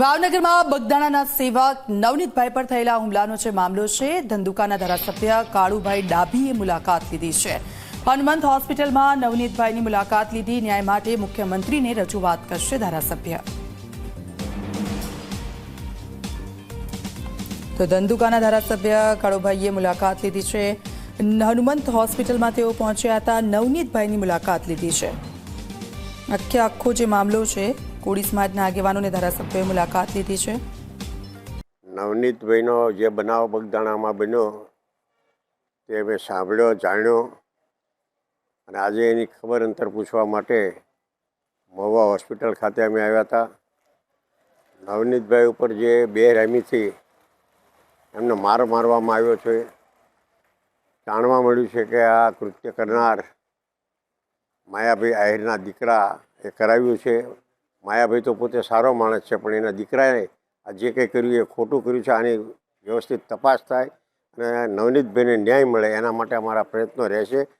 ભાવનગરમાં બગદાણાના સેવક નવનીતભાઈ પર થયેલા હુમલાનો જે મામલો છે, ધંધુકાના ધારાસભ્ય કાળુભાઈ ડાભીએ મુલાકાત લીધી છે. હનુમંત હોસ્પિટલમાં નવનીતભાઈની મુલાકાત લીધી, ન્યાય માટે મુખ્યમંત્રીને રજૂઆત કરશે ધારાસભ્ય. તો ધંધુકાના ધારાસભ્ય કાળુભાઈએ મુલાકાત લીધી છે. હનુમંત હોસ્પિટલમાં તેઓ પહોંચ્યા હતા, નવનીતભાઈની મુલાકાત લીધી છે. આખે આખો જે મામલો છે કોળી સમાજના આગેવાનોને ધારાસભ્યોએ મુલાકાત લીધી છે. નવનીતભાઈનો જે બનાવ બગદાણામાં બન્યો, તે મેં સાંભળ્યો, જાણ્યો અને આજે એની ખબર અંતર પૂછવા માટે મહુવા હોસ્પિટલ ખાતે અમે આવ્યા હતા. નવનીતભાઈ ઉપર જે બેરહેમીથી એમને માર મારવામાં આવ્યો છે. જાણવા મળ્યું છે કે આ કૃત્ય કરનાર માયાભાઈ આહિરના દીકરા એ કરાવ્યું છે. માયાભાઈ તો પોતે સારો માણસ છે, પણ એના દીકરાએ આ જે કંઈ કર્યું એ ખોટું કર્યું છે, આની વ્યવસ્થિત તપાસ થાય અને નવનીતભાઈને ન્યાય મળે, એના માટે અમારા પ્રયત્નો રહેશે.